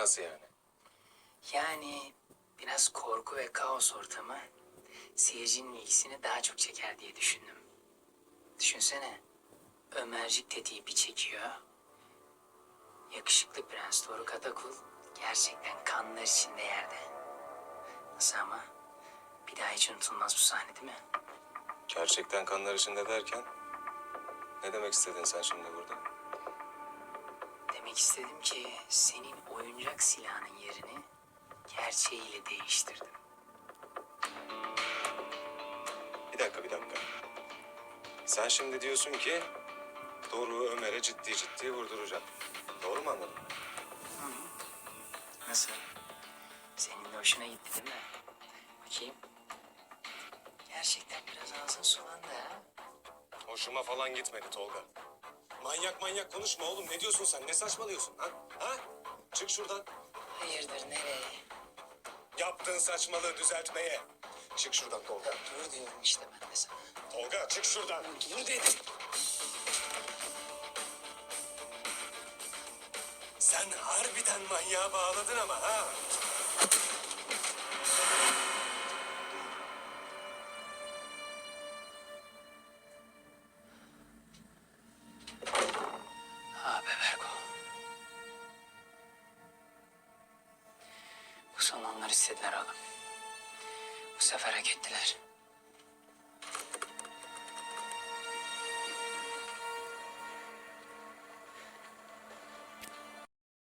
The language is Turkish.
Nasıl yani? Yani biraz korku ve kaos ortamı seyircinin ilgisini daha çok çeker diye düşündüm. Düşünsene. Ömercik tetiği bir çekiyor. Yakışıklı Prens Doruk Atakul gerçekten kanlar içinde yerde. Nasıl ama? Bir daha hiç unutulmaz bu sahne değil mi? Gerçekten kanlar içinde derken... Ne demek istedin sen şimdi burada? Demek istedim ki senin oyuncak silahının yerini gerçeğiyle değiştirdim. Bir dakika, bir dakika. Sen şimdi diyorsun ki... Doğru Ömer'e ciddi ciddi vurduracağım. Doğru mu anladım? Nasıl? Senin de hoşuna gitti değil mi? Bakayım. Gerçekten biraz ağzın sulandı ha. Hoşuma falan gitmedi Tolga. Manyak manyak konuşma oğlum. Ne diyorsun sen? Ne saçmalıyorsun ha? Ha? Çık şuradan. Hayırdır nereye? Yaptığın saçmalığı düzeltmeye. Çık şuradan Tolga. Dur diyorum işte ben de sana. Tolga çık şuradan. Dur dedim. Sen harbiden manyağa bağladın ama ha. Ha Bu son onlar istediler oğlum. Bu sefer hak ettiler.